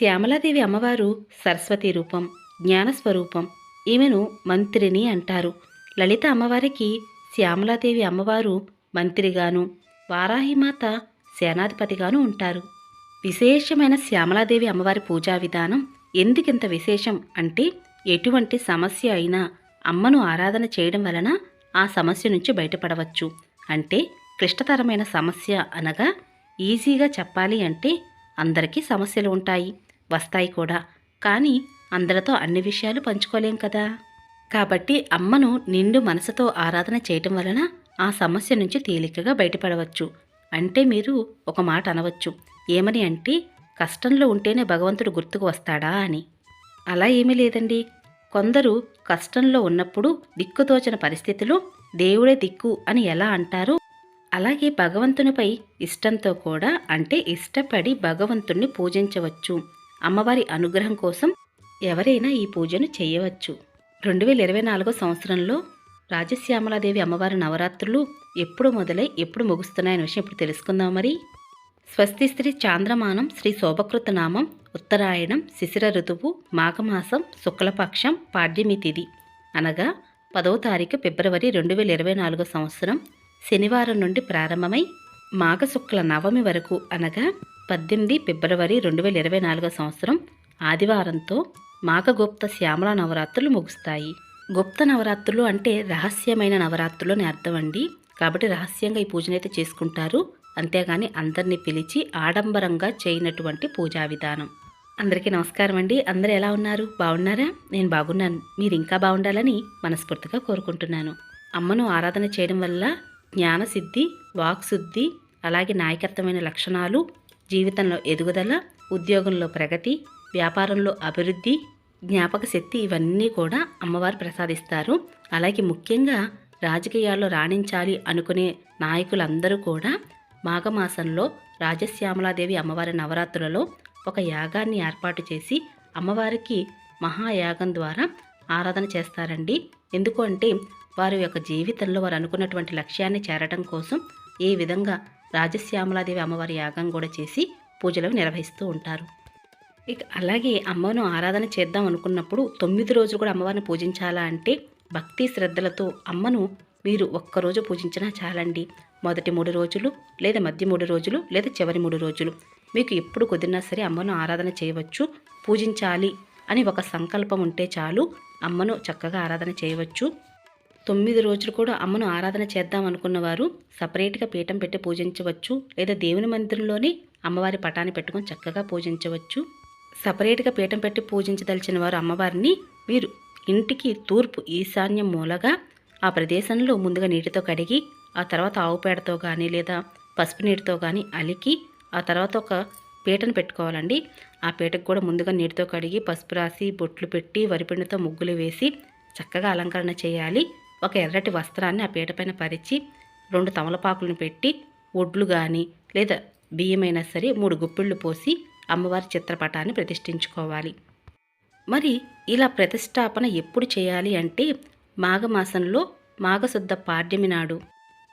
శ్యామలాదేవి అమ్మవారు సరస్వతి రూపం జ్ఞానస్వరూపం ఈమెను మంత్రిని అంటారు. లలిత అమ్మవారికి శ్యామలాదేవి అమ్మవారు మంత్రిగాను వారాహిమాత సేనాధిపతిగాను ఉంటారు. విశేషమైన శ్యామలాదేవి అమ్మవారి పూజా విధానం ఎందుకింత విశేషం అంటే ఎటువంటి సమస్య అయినా అమ్మను ఆరాధన చేయడం వలన ఆ సమస్య నుంచి బయటపడవచ్చు. అంటే క్లిష్టతరమైన సమస్య అనగా ఈజీగా చెప్పాలి అంటే అందరికీ సమస్యలు ఉంటాయి. వస్తాయి కూడా. కానీ అందరితో అన్ని విషయాలు పంచుకోలేం కదా. కాబట్టి అమ్మను నిండు మనసుతో ఆరాధన చేయటం వలన ఆ సమస్య నుంచి తేలికగా బయటపడవచ్చు. అంటే మీరు ఒక మాట అనవచ్చు. ఏమని అంటే కష్టంలో ఉంటేనే భగవంతుడు గుర్తుకు వస్తాడా అని. అలా ఏమీ లేదండి. కొందరు కష్టంలో ఉన్నప్పుడు దిక్కుతోచని పరిస్థితిలో దేవుడే దిక్కు అని ఎలా అంటారో అలాగే భగవంతునిపై ఇష్టంతో కూడా అంటే ఇష్టపడి భగవంతుణ్ణి పూజించవచ్చు. అమ్మవారి అనుగ్రహం కోసం ఎవరైనా ఈ పూజను చేయవచ్చు. రెండు వేల ఇరవై నాలుగో సంవత్సరంలో రాజశ్యామలాదేవి అమ్మవారి నవరాత్రులు ఎప్పుడు మొదలై ఎప్పుడు ముగుస్తున్నాయనే విషయం ఇప్పుడు తెలుసుకుందాం మరి. స్వస్తి శ్రీ చాంద్రమానం శ్రీ శోభకృత నామం ఉత్తరాయణం శిశిర ఋతువు మాఘమాసం శుక్లపక్షం పాడ్యమి తిథి అనగా పదవ తారీఖు ఫిబ్రవరి రెండు వేల ఇరవై నాలుగో సంవత్సరం శనివారం నుండి ప్రారంభమై మాఘశుక్ల నవమి వరకు అనగా పద్దెనిమిది ఫిబ్రవరి రెండు వేల ఇరవై నాలుగో సంవత్సరం ఆదివారంతో మాఘగుప్త శ్యామల నవరాత్రులు ముగుస్తాయి. గుప్త నవరాత్రులు అంటే రహస్యమైన నవరాత్రులు అని అర్థం అండి. కాబట్టి రహస్యంగా ఈ పూజనైతే చేసుకుంటారు. అంతేగాని అందరినీ పిలిచి ఆడంబరంగా చేయనటువంటి పూజా విధానం. అందరికీ నమస్కారం అండి. అందరూ ఎలా ఉన్నారు? బాగున్నారా? నేను బాగున్నాను. మీరు ఇంకా బాగుండాలని మనస్ఫూర్తిగా కోరుకుంటున్నాను. అమ్మను ఆరాధన చేయడం వల్ల జ్ఞానసిద్ధి వాక్శుద్ధి అలాగే నాయకత్వమైన లక్షణాలు జీవితంలో ఎదుగుదల ఉద్యోగంలో ప్రగతి వ్యాపారంలో అభివృద్ధి జ్ఞాపక శక్తి ఇవన్నీ కూడా అమ్మవారు ప్రసాదిస్తారు. అలాగే ముఖ్యంగా రాజకీయాల్లో రాణించాలి అనుకునే నాయకులందరూ కూడా మాఘమాసంలో రాజశ్యామలాదేవి అమ్మవారి నవరాత్రులలో ఒక యాగాన్ని ఏర్పాటు చేసి అమ్మవారికి మహాయాగం ద్వారా ఆరాధన చేస్తారండి. ఎందుకు అంటే వారి యొక్క జీవితంలో వారు అనుకున్నటువంటి లక్ష్యాన్ని చేరడం కోసం ఏ విధంగా రాజశ్యామలాదేవి అమ్మవారి యాగం కూడా చేసి పూజలు నిర్వహిస్తూ ఉంటారు. ఇక అలాగే అమ్మను ఆరాధన చేద్దాం అనుకున్నప్పుడు తొమ్మిది రోజులు కూడా అమ్మవారిని పూజించాలా అంటే భక్తి శ్రద్ధలతో అమ్మను మీరు ఒక్కరోజు పూజించినా చాలండి. మొదటి మూడు రోజులు లేదా మధ్య మూడు రోజులు లేదా చివరి మూడు రోజులు. మీకు ఎప్పుడు కుదిరినా సరే అమ్మను ఆరాధన చేయవచ్చు పూజించాలి అని ఒక సంకల్పం ఉంటే చాలు అమ్మను చక్కగా ఆరాధన చేయవచ్చు. తొమ్మిది రోజులు కూడా అమ్మను ఆరాధన చేద్దాం అనుకున్న వారు సపరేట్గా పీఠం పెట్టి పూజించవచ్చు లేదా దేవుని మందిరంలోనే అమ్మవారి పటాన్ని పెట్టుకొని చక్కగా పూజించవచ్చు. సపరేట్గా పీఠం పెట్టి పూజించదలిచిన వారు అమ్మవారిని మీరు ఇంటికి తూర్పు ఈశాన్యం మూలగా ఆ ప్రదేశంలో ముందుగా నీటితో కడిగి ఆ తర్వాత ఆవు పేడతో కానీ లేదా పసుపు నీటితో కానీ అలికి ఆ తర్వాత ఒక పీటను పెట్టుకోవాలండి. ఆ పీటకు కూడా ముందుగా నీటితో కడిగి పసుపు రాసి బొట్లు పెట్టి వరిపిండితో ముగ్గులు వేసి చక్కగా అలంకరణ చేయాలి. ఒక ఎర్రటి వస్త్రాన్ని ఆ పీటపైన పరిచి రెండు తమలపాకులను పెట్టి ఒడ్లు కానీ లేదా బియ్యమైనా సరే మూడు గుప్పిళ్ళు పోసి అమ్మవారి చిత్రపటాన్ని ప్రతిష్ఠించుకోవాలి. మరి ఇలా ప్రతిష్టాపన ఎప్పుడు చేయాలి అంటే మాఘమాసంలో మాఘశుద్ధ పాడ్యమి నాడు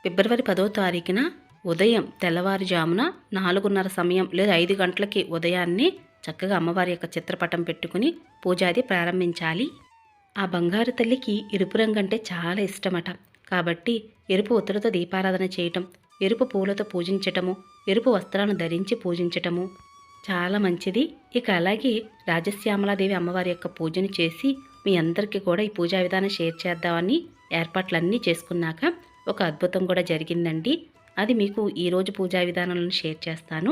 ఫిబ్రవరి పదో తారీఖున ఉదయం తెల్లవారుజామున నాలుగున్నర సమయం లేదా ఐదు గంటలకి ఉదయాన్నే చక్కగా అమ్మవారి యొక్క చిత్రపటం పెట్టుకుని పూజాది ప్రారంభించాలి. ఆ బంగారు తల్లికి ఎరుపు రంగు అంటే చాలా ఇష్టమట. కాబట్టి ఎరుపు ఒత్తులతో దీపారాధన చేయటం ఎరుపు పూలతో పూజించటము ఎరుపు వస్త్రాలను ధరించి పూజించటము చాలా మంచిది. ఇక అలాగే రాజశ్యామలాదేవి అమ్మవారి యొక్క పూజను చేసి మీ అందరికీ కూడా ఈ పూజా విధానం షేర్ చేద్దామని ఏర్పాట్లన్నీ చేసుకున్నాక ఒక అద్భుతం కూడా జరిగిందండి. అది మీకు ఈరోజు పూజా విధానాలను షేర్ చేస్తాను.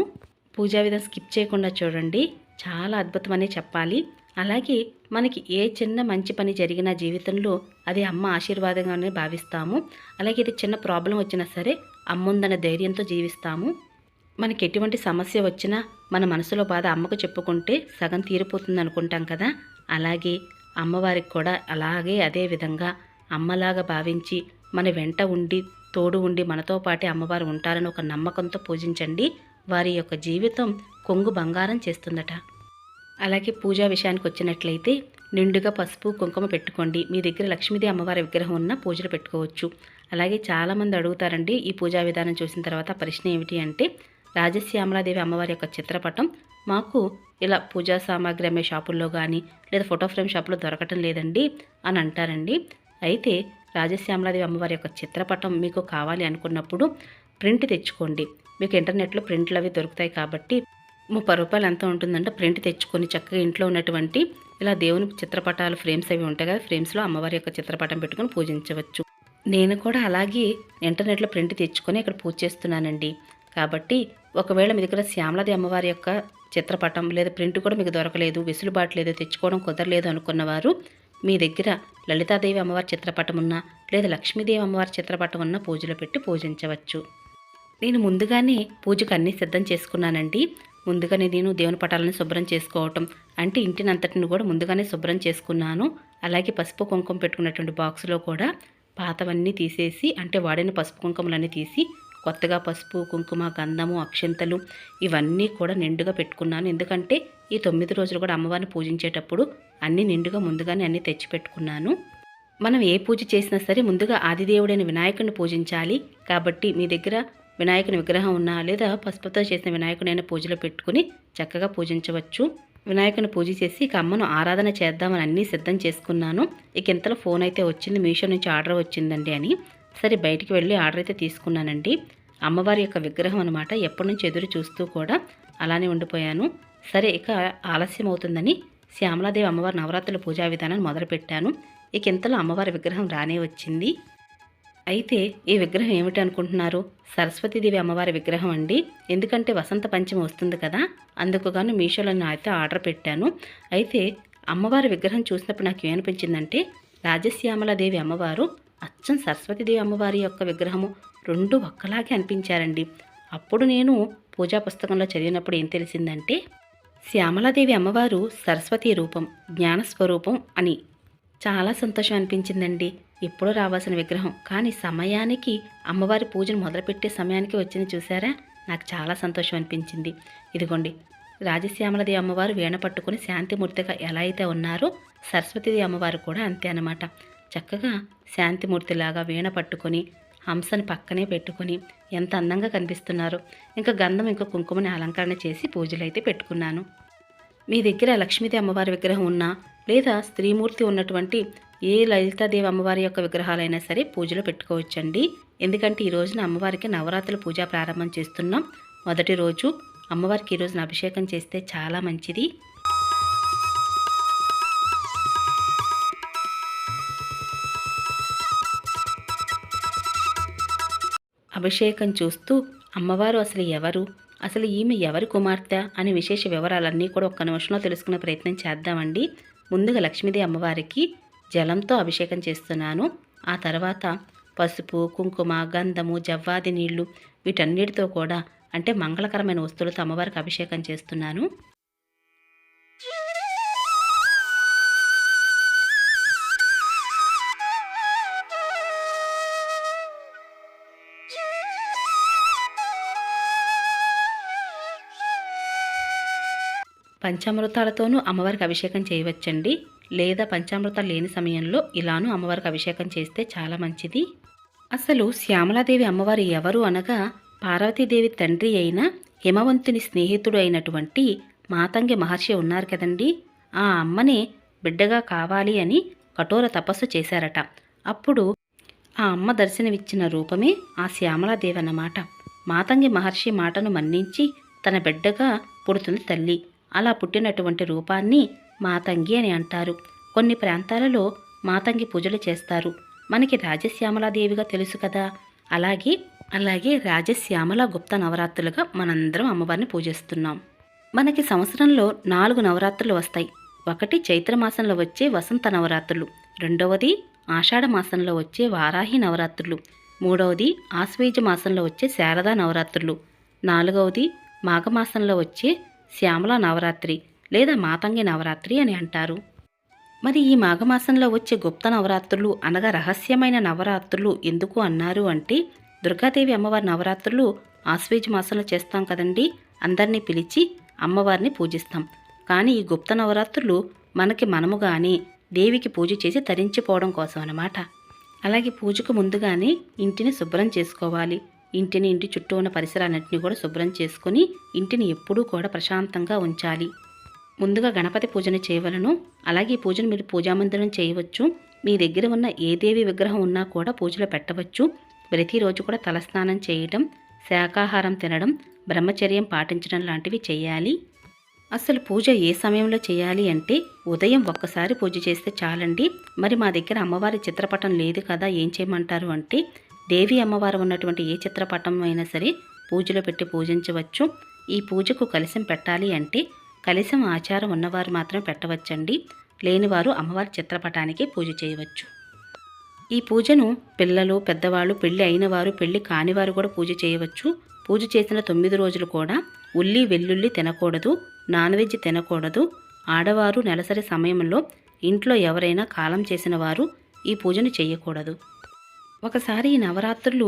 పూజా విధానం స్కిప్ చేయకుండా చూడండి. చాలా అద్భుతమనే చెప్పాలి. అలాగే మనకి ఏ చిన్న మంచి పని జరిగినా జీవితంలో అది అమ్మ ఆశీర్వాదంగానే భావిస్తాము. అలాగే ఇది చిన్న ప్రాబ్లం వచ్చినా సరే అమ్ముందన్న ధైర్యంతో జీవిస్తాము. మనకి ఎటువంటి సమస్య వచ్చినా మన మనసులో బాధ అమ్మకు చెప్పుకుంటే సగం తీరిపోతుంది అనుకుంటాం కదా. అలాగే అమ్మవారికి కూడా అలాగే అదే విధంగా అమ్మలాగా భావించి మన వెంట ఉండి తోడు ఉండి మనతో పాటే అమ్మవారు ఉంటారని ఒక నమ్మకంతో పూజించండి. వారి యొక్క జీవితం కొంగు బంగారం చేస్తుందట. అలాగే పూజా విషయానికి వచ్చినట్లయితే నిండుగా పసుపు కుంకుమ పెట్టుకోండి. మీ దగ్గర లక్ష్మీదేవి అమ్మవారి విగ్రహం ఉన్న పూజలు పెట్టుకోవచ్చు. అలాగే చాలామంది అడుగుతారండి ఈ పూజా విధానం చూసిన తర్వాత ప్రశ్న ఏమిటి అంటే రాజశ్యామలాదేవి అమ్మవారి యొక్క చిత్రపటం మాకు ఇలా పూజా సామాగ్రి అమ్మే షాపుల్లో కానీ లేదా ఫోటో ఫ్రేమ్ షాపులో దొరకటం లేదండి అని అంటారండి. అయితే రాజశ్యామలాదేవి అమ్మవారి యొక్క చిత్రపటం మీకు కావాలి అనుకున్నప్పుడు ప్రింట్ తెచ్చుకోండి. మీకు ఇంటర్నెట్లో ప్రింట్లు అవి దొరుకుతాయి కాబట్టి ముప్పై రూపాయలు ఎంత ఉంటుందంటే ప్రింట్ తెచ్చుకొని చక్కగా ఇంట్లో ఉన్నటువంటి ఇలా దేవుని చిత్రపటాలు ఫ్రేమ్స్ అవి ఉంటాయి కదా ఫ్రేమ్స్లో అమ్మవారి యొక్క చిత్రపటం పెట్టుకొని పూజించవచ్చు. నేను కూడా అలాగే ఇంటర్నెట్లో ప్రింట్ తెచ్చుకొని ఇక్కడ పూజ చేస్తున్నానండి. కాబట్టి ఒకవేళ మీ దగ్గర శ్యామలాది అమ్మవారి యొక్క చిత్రపటం లేదా ప్రింట్ కూడా మీకు దొరకలేదు వెసులుబాటు లేదు తెచ్చుకోవడం కుదరలేదు అనుకున్నవారు మీ దగ్గర లలితాదేవి అమ్మవారి చిత్రపటం ఉన్నా లేదా లక్ష్మీదేవి అమ్మవారి చిత్రపటం ఉన్న పూజలో పెట్టి పూజించవచ్చు. నేను ముందుగానే పూజకు అన్నీ సిద్ధం చేసుకున్నానండి. ముందుగానే నేను దేవుని పటాలను శుభ్రం చేసుకోవటం అంటే ఇంటినంతటిని కూడా ముందుగానే శుభ్రం చేసుకున్నాను. అలాగే పసుపు కుంకుమ పెట్టుకున్నటువంటి బాక్స్లో కూడా పాతవన్నీ తీసేసి అంటే వాడిన పసుపు కుంకుమలన్నీ తీసి కొత్తగా పసుపు కుంకుమ గంధము అక్షంతలు ఇవన్నీ కూడా నిండుగా పెట్టుకున్నాను. ఎందుకంటే ఈ తొమ్మిది రోజులు కూడా అమ్మవారిని పూజించేటప్పుడు అన్నీ నిండుగా ముందుగానే అన్నీ తెచ్చిపెట్టుకున్నాను మనం ఏ పూజ చేసినా సరే ముందుగా ఆదిదేవుడైన వినాయకుడిని పూజించాలి. కాబట్టి మీ దగ్గర వినాయకుని విగ్రహం ఉన్నా లేదా పసుపుతో చేసిన వినాయకునైనా పూజలో పెట్టుకుని చక్కగా పూజించవచ్చు. వినాయకుని పూజ చేసి ఇక అమ్మను ఆరాధన చేద్దామని అన్నీ సిద్ధం చేసుకున్నాను. ఇక ఇంతలో ఫోన్ అయితే వచ్చింది. మీషో నుంచి ఆర్డర్ వచ్చిందండి అని. సరే బయటికి వెళ్ళి ఆర్డర్ అయితే తీసుకున్నానండి. అమ్మవారి యొక్క విగ్రహం అనమాట ఎప్పటి నుంచి ఎదురు చూస్తూ కూడా అలానే ఉండిపోయాను. సరే ఇక ఆలస్యం అవుతుందని శ్యామలాదేవి అమ్మవారి నవరాత్రుల పూజా విధానాన్ని మొదలుపెట్టాను. ఇక ఇంతలో అమ్మవారి విగ్రహం రానే వచ్చింది. అయితే ఈ విగ్రహం ఏమిటి అనుకుంటున్నారు? సరస్వతీదేవి అమ్మవారి విగ్రహం అండి. ఎందుకంటే వసంత పంచమి వస్తుంది కదా అందుకు గాను మీషోలో నేను అయితే ఆర్డర్ పెట్టాను. అయితే అమ్మవారి విగ్రహం చూసినప్పుడు నాకు ఏమనిపించిందంటే రాజశ్యామలాదేవి అమ్మవారు అచ్చం సరస్వతీదేవి అమ్మవారి యొక్క విగ్రహము రెండు ఒక్కలాగే అనిపించారండి. అప్పుడు నేను పూజా పుస్తకంలో చదివినప్పుడు ఏం తెలిసిందంటే శ్యామలాదేవి అమ్మవారు సరస్వతి రూపం జ్ఞానస్వరూపం అని. చాలా సంతోషం అనిపించిందండి. ఎప్పుడో రావాల్సిన విగ్రహం. కానీ సమయానికి అమ్మవారి పూజను మొదలుపెట్టే సమయానికి వచ్చింది చూసారా నాకు చాలా సంతోషం అనిపించింది. ఇదిగోండి రాజశ్యామలదేవి అమ్మవారు వీణ పట్టుకుని శాంతిమూర్తిగా ఎలా అయితే ఉన్నారో సరస్వతీదేవి అమ్మవారు కూడా అంతే అన్నమాట. చక్కగా శాంతిమూర్తిలాగా వీణ పట్టుకొని హంసని పక్కనే పెట్టుకొని ఎంత అందంగా కనిపిస్తున్నారు. ఇంకా గంధం ఇంకా కుంకుమని అలంకరణ చేసి పూజలు అయితే పెట్టుకున్నాను. మీ దగ్గర లక్ష్మీదేవి అమ్మవారి విగ్రహం ఉన్నా లేదా స్త్రీమూర్తి ఉన్నటువంటి ఏ లలితాదేవి అమ్మవారి యొక్క విగ్రహాలైనా సరే పూజలో పెట్టుకోవచ్చండి. ఎందుకంటే ఈ రోజున అమ్మవారికి నవరాత్రుల పూజ ప్రారంభం చేస్తున్నాం. మొదటి రోజు అమ్మవారికి ఈ రోజున అభిషేకం చేస్తే చాలా మంచిది. అభిషేకం చూస్తూ అమ్మవారు అసలు ఎవరు? అసలు ఈమె ఎవరి కుమార్తె? అనే విశేష వివరాలన్నీ కూడా ఒక్క నిమిషంలో తెలుసుకునే ప్రయత్నం చేద్దామండి. ముందుగా లక్ష్మీదేవి అమ్మవారికి జలంతో అభిషేకం చేస్తున్నాను. ఆ తర్వాత పసుపు కుంకుమ గంధము జవ్వాది నీళ్ళు వీటన్నిటితో కూడా అంటే మంగళకరమైన వస్తువులతో అమ్మవారికి అభిషేకం చేస్తున్నాను. పంచామృతాలతోనూ అమ్మవారికి అభిషేకం చేయవచ్చండి. లేదా పంచామృతాలు లేని సమయంలో ఇలానూ అమ్మవారికి అభిషేకం చేస్తే చాలా మంచిది. అసలు శ్యామలాదేవి అమ్మవారు ఎవరు అనగా పార్వతీదేవి తండ్రి అయిన హిమవంతుని స్నేహితుడు అయినటువంటి మాతంగి మహర్షి ఉన్నారు కదండి. ఆ అమ్మనే బిడ్డగా కావాలి అని కఠోర తపస్సు చేశారట. అప్పుడు ఆ అమ్మ దర్శనమిచ్చిన రూపమే ఆ శ్యామలాదేవి అన్నమాట. మాతంగి మహర్షి మాటను మన్నించి తన బిడ్డగా పుడుతుంది తల్లి. అలా పుట్టినటువంటి రూపాన్ని మాతంగి అని అంటారు. కొన్ని ప్రాంతాలలో మాతంగి పూజలు చేస్తారు. మనకి రాజశ్యామలాదేవిగా తెలుసు కదా. అలాగే అలాగే రాజశ్యామల గుప్త నవరాత్రులుగా మనందరం అమ్మవారిని పూజిస్తున్నాం. మనకి సంవత్సరంలో నాలుగు నవరాత్రులు వస్తాయి. ఒకటి చైత్రమాసంలో వచ్చే వసంత నవరాత్రులు. రెండవది ఆషాఢ మాసంలో వచ్చే వారాహి నవరాత్రులు. మూడవది ఆశ్వేజ మాసంలో వచ్చే శారదా నవరాత్రులు. నాలుగవది మాఘమాసంలో వచ్చే శ్యామల నవరాత్రి లేదా మాతంగి నవరాత్రి అని అంటారు. మరి ఈ మాఘమాసంలో వచ్చే గుప్త నవరాత్రులు అనగా రహస్యమైన నవరాత్రులు ఎందుకు అన్నారు అంటే దుర్గాదేవి అమ్మవారి నవరాత్రులు ఆశ్వేజ్ మాసంలో చేస్తాం కదండి అందరినీ పిలిచి అమ్మవారిని పూజిస్తాం. కానీ ఈ గుప్త నవరాత్రులు మనకి మనముగానే దేవికి పూజ చేసి తరించిపోవడం కోసం అన్నమాట. అలాగే పూజకు ముందుగానే ఇంటిని శుభ్రం చేసుకోవాలి. ఇంటిని ఇంటి చుట్టూ ఉన్న పరిసరాలన్నింటినీ కూడా శుభ్రం చేసుకొని ఇంటిని ఎప్పుడూ కూడా ప్రశాంతంగా ఉంచాలి. ముందుగా గణపతి పూజను చేయవలను. అలాగే ఈ పూజను మీరు పూజామందిరం చేయవచ్చు. మీ దగ్గర ఉన్న ఏ దేవి విగ్రహం ఉన్నా కూడా పూజలో పెట్టవచ్చు. ప్రతిరోజు కూడా తలస్నానం చేయడం శాకాహారం తినడం బ్రహ్మచర్యం పాటించడం లాంటివి చేయాలి. అసలు పూజ ఏ సమయంలో చేయాలి అంటే ఉదయం ఒక్కసారి పూజ చేస్తే చాలండి. మరి మా దగ్గర అమ్మవారి చిత్రపటం లేదు కదా ఏం చేయమంటారు అంటే దేవి అమ్మవారు ఉన్నటువంటి ఏ చిత్రపటం అయినా సరే పూజలో పెట్టి పూజించవచ్చు. ఈ పూజకు కలశం పెట్టాలి అంటే కలశం ఆచారం ఉన్నవారు మాత్రం పెట్టవచ్చండి. లేనివారు అమ్మవారి చిత్రపటానికి పూజ చేయవచ్చు. ఈ పూజను పిల్లలు పెద్దవాళ్ళు పెళ్ళి అయిన వారు పెళ్ళి కానివారు కూడా పూజ చేయవచ్చు. పూజ చేసిన తొమ్మిది రోజులు కూడా ఉల్లి వెల్లుల్లి తినకూడదు నాన్ వెజ్ తినకూడదు. ఆడవారు నెలసరి సమయంలో ఇంట్లో ఎవరైనా కాలం చేసిన వారు ఈ పూజను చేయకూడదు. ఒకసారి ఈ నవరాత్రులు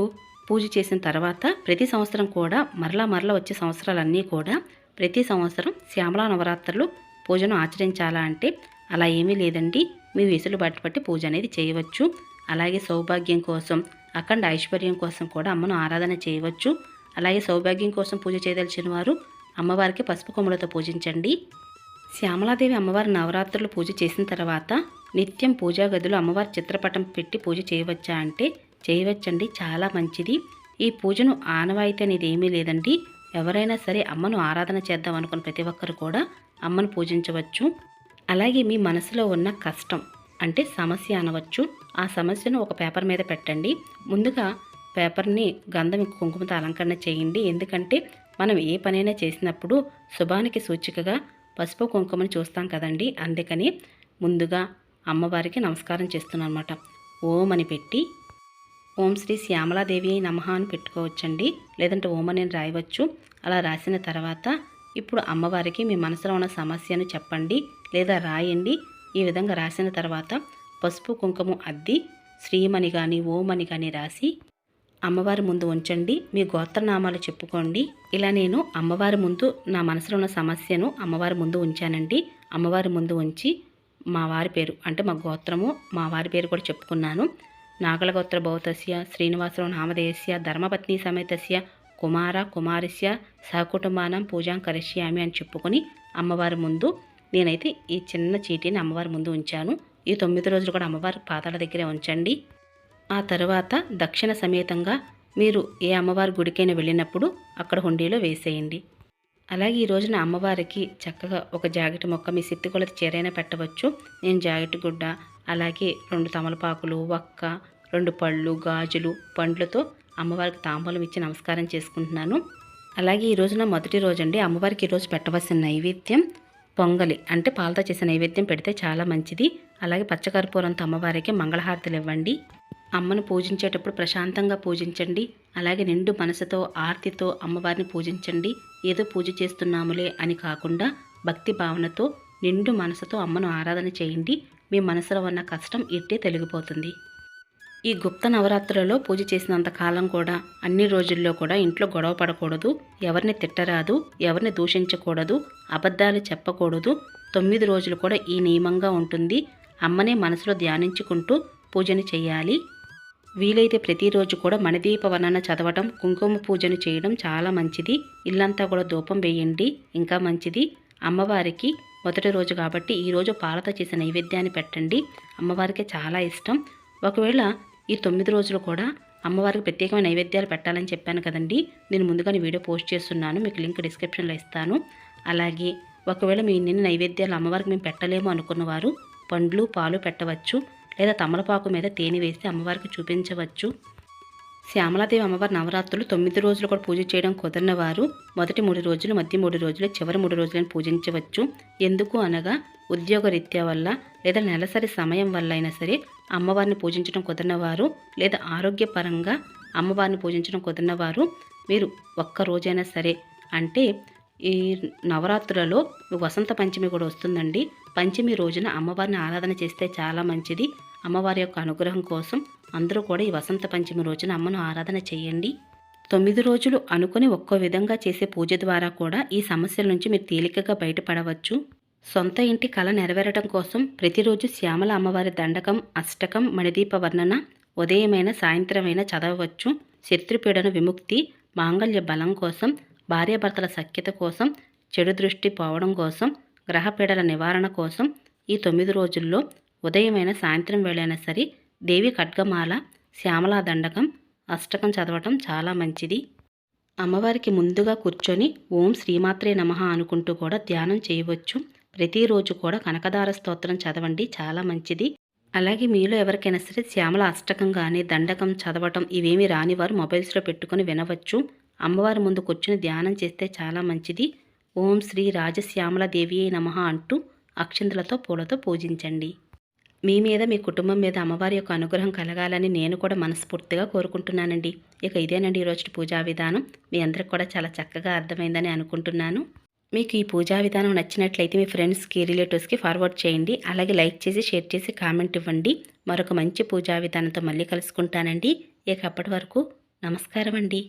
పూజ చేసిన తర్వాత ప్రతి సంవత్సరం కూడా మరలా మరలా వచ్చే సంవత్సరాలన్నీ కూడా ప్రతి సంవత్సరం శ్యామలా నవరాత్రులు పూజను ఆచరించాలా అంటే అలా ఏమీ లేదండి. మీ వెసులు బట్టి పూజ అనేది చేయవచ్చు. అలాగే సౌభాగ్యం కోసం అఖండ ఐశ్వర్యం కోసం కూడా అమ్మను ఆరాధన చేయవచ్చు. అలాగే సౌభాగ్యం కోసం పూజ చేయదలిచిన వారు అమ్మవారికి పసుపు కొమ్ములతో పూజించండి. శ్యామలాదేవి అమ్మవారి నవరాత్రులు పూజ చేసిన తర్వాత నిత్యం పూజా గదిలో అమ్మవారి చిత్రపటం పెట్టి పూజ చేయవచ్చా అంటే చేయవచ్చండి. చాలా మంచిది. ఈ పూజను ఆనవాయితీ అనేది ఏమీ లేదండి. ఎవరైనా సరే అమ్మను ఆరాధన చేద్దాం అనుకున్న ప్రతి ఒక్కరు కూడా అమ్మను పూజించవచ్చు. అలాగే మీ మనసులో ఉన్న కష్టం అంటే సమస్య అనవచ్చు. ఆ సమస్యను ఒక పేపర్ మీద పెట్టండి. ముందుగా పేపర్ని గంధం కుంకుమతో అలంకరణ చేయండి. ఎందుకంటే మనం ఏ పనైనా చేసినప్పుడు శుభానికి సూచికగా పసుపు కుంకుమని చూస్తాం కదండి. అందుకని ముందుగా అమ్మవారికి నమస్కారం చేస్తున్నాను అనమాట ఓం అని పెట్టి ఓం శ్రీ శ్యామలాదేవి నమః అని పెట్టుకోవచ్చండి. లేదంటే ఓం అని రాయవచ్చు. అలా రాసిన తర్వాత ఇప్పుడు అమ్మవారికి మీ మనసులో ఉన్న సమస్యను చెప్పండి లేదా రాయండి. ఈ విధంగా రాసిన తర్వాత పసుపు కుంకుమ అద్ది శ్రీమని కానీ ఓమని కానీ రాసి అమ్మవారి ముందు ఉంచండి. మీ గోత్రనామాలు చెప్పుకోండి. ఇలా నేను అమ్మవారి ముందు నా మనసులో ఉన్న సమస్యను అమ్మవారి ముందు ఉంచానండి. అమ్మవారి ముందు ఉంచి మా వారి పేరు అంటే మా గోత్రము మా వారి పేరు కూడా చెప్పుకున్నాను. నాగలగోత్ర భౌతస్య శ్రీనివాసరావు నామధేయస్య ధర్మపత్ని సమేతస్య కుమార కుమారిస్య సహకుటుంబానం పూజాం కరిష్యామి అని చెప్పుకొని అమ్మవారి ముందు నేనైతే ఈ చిన్న చీటీని అమ్మవారి ముందు ఉంచాను. ఈ తొమ్మిది రోజులు కూడా అమ్మవారి పాదాల దగ్గరే ఉంచండి. ఆ తర్వాత దక్షిణ సమేతంగా మీరు ఏ అమ్మవారి గుడికైనా వెళ్ళినప్పుడు అక్కడ హుండీలో వేసేయండి. అలాగే ఈ రోజున అమ్మవారికి చక్కగా ఒక జాకెట్ మొక్క మీ సిత్తి కొలత చీరైనా పెట్టవచ్చు. నేను జాకెట్ గుడ్డ అలాగే రెండు తమలపాకులు వక్క రెండు పళ్ళు గాజులు పండ్లతో అమ్మవారికి తాంబూలం ఇచ్చి నమస్కారం చేసుకుంటున్నాను. అలాగే ఈ రోజున మొదటి రోజు అండి అమ్మవారికి ఈరోజు పెట్టవలసిన నైవేద్యం పొంగలి. అంటే పాలతో చేసే నైవేద్యం పెడితే చాలా మంచిది. అలాగే పచ్చకర్పూరంతో అమ్మవారికి మంగళహారతులు ఇవ్వండి. అమ్మను పూజించేటప్పుడు ప్రశాంతంగా పూజించండి. అలాగే నిండు మనసుతో ఆర్తితో అమ్మవారిని పూజించండి. ఏదో పూజ చేస్తున్నాములే అని కాకుండా భక్తి భావనతో నిండు మనసుతో అమ్మను ఆరాధన చేయండి. మీ మనసులో ఉన్న కష్టం ఇట్టే తొలగిపోతుంది. ఈ గుప్త నవరాత్రులలో పూజ చేసినంత కాలం కూడా అన్ని రోజుల్లో కూడా ఇంట్లో గొడవ పడకూడదు ఎవరిని తిట్టరాదు ఎవరిని దూషించకూడదు అబద్ధాలు చెప్పకూడదు. తొమ్మిది రోజులు కూడా ఈ నియమంగా ఉంటుంది. అమ్మనే మనసులో ధ్యానించుకుంటూ పూజని చేయాలి. వీలైతే ప్రతిరోజు కూడా మణిదీప వర్ణన చదవటం కుంకుమ పూజను చేయడం చాలా మంచిది. ఇల్లంతా కూడా ధూపం వేయండి. ఇంకా మంచిది. అమ్మవారికి మొదటి రోజు కాబట్టి ఈరోజు పాలతో చేసే నైవేద్యాన్ని పెట్టండి. అమ్మవారికి చాలా ఇష్టం. ఒకవేళ ఈ తొమ్మిది రోజులు కూడా అమ్మవారికి ప్రత్యేకమైన నైవేద్యాలు పెట్టాలని చెప్పాను కదండి. నేను ముందుగానే వీడియో పోస్ట్ చేస్తున్నాను. మీకు లింక్ డిస్క్రిప్షన్లో ఇస్తాను. అలాగే ఒకవేళ మీ నిన్న నైవేద్యాలు అమ్మవారికి మేము పెట్టలేము అనుకున్నవారు పండ్లు పాలు పెట్టవచ్చు. లేదా తమలపాకు మీద తేనె వేసి అమ్మవారికి చూపించవచ్చు. శ్యామలాదేవి అమ్మవారి నవరాత్రులు తొమ్మిది రోజులు కూడా పూజ చేయడం కుదరిన వారు మొదటి మూడు రోజులు మధ్య మూడు రోజులు చివరి మూడు రోజులను పూజించవచ్చు. ఎందుకు అనగా ఉద్యోగ రీత్యా వల్ల లేదా నెలసరి సమయం వల్ల అయినా సరే అమ్మవారిని పూజించడం కుదరిన వారు లేదా ఆరోగ్యపరంగా అమ్మవారిని పూజించడం కుదరిన వారు మీరు ఒక్క రోజైనా సరే అంటే ఈ నవరాత్రులలో వసంత పంచమి కూడా వస్తుందండి. పంచమి రోజున అమ్మవారిని ఆరాధన చేస్తే చాలా మంచిది. అమ్మవారి యొక్క అనుగ్రహం కోసం అందరూ కూడా ఈ వసంత పంచమి రోజున అమ్మను ఆరాధన చేయండి. తొమ్మిది రోజులు అనుకుని ఒక్కో విధంగా చేసే పూజ ద్వారా కూడా ఈ సమస్యల నుంచి మీరు తేలికగా బయటపడవచ్చు. సొంత ఇంటి కళ నెరవేరడం కోసం ప్రతిరోజు శ్యామల అమ్మవారి దండకం అష్టకం మణిదీప వర్ణన ఉదయమైన సాయంత్రమైన చదవవచ్చు. శత్రుపీడన విముక్తి మాంగళ్య బలం కోసం భార్యాభర్తల సఖ్యత కోసం చెడు దృష్టి పోవడం కోసం గ్రహపీడల నివారణ కోసం ఈ తొమ్మిది రోజుల్లో ఉదయమైన సాయంత్రం వేళైనా సరే దేవి ఖడ్గమాల శ్యామలా దండకం అష్టకం చదవటం చాలా మంచిది. అమ్మవారికి ముందుగా కూర్చొని ఓం శ్రీమాత్రే నమః అనుకుంటూ కూడా ధ్యానం చేయవచ్చు. ప్రతిరోజు కూడా కనకదార స్తోత్రం చదవండి చాలా మంచిది. అలాగే మీలో ఎవరికైనా సరే శ్యామల అష్టకం కానీ దండకం చదవటం ఇవేమి రాని వారు మొబైల్స్లో పెట్టుకొని వినవచ్చు. అమ్మవారి ముందు కూర్చుని ధ్యానం చేస్తే చాలా మంచిది. ఓం శ్రీ రాజశ్యామల దేవి నమ అంటూ అక్షంతలతో పూలతో పూజించండి. మీ మీద మీ కుటుంబం మీద అమ్మవారి యొక్క అనుగ్రహం కలగాలని నేను కూడా మనస్ఫూర్తిగా కోరుకుంటున్నానండి. ఇక ఇదేనండి ఈరోజు పూజా విధానం. మీ అందరికి కూడా చాలా చక్కగా అర్థమైందని అనుకుంటున్నాను. మీకు ఈ పూజా విధానం నచ్చినట్లయితే మీ ఫ్రెండ్స్కి రిలేటివ్స్కి ఫార్వర్డ్ చేయండి. అలాగే లైక్ చేసి షేర్ చేసి కామెంట్ ఇవ్వండి. మరొక మంచి పూజా విధానంతో మళ్ళీ కలుసుకుంటానండి. ఇక అప్పటి వరకు నమస్కారం అండి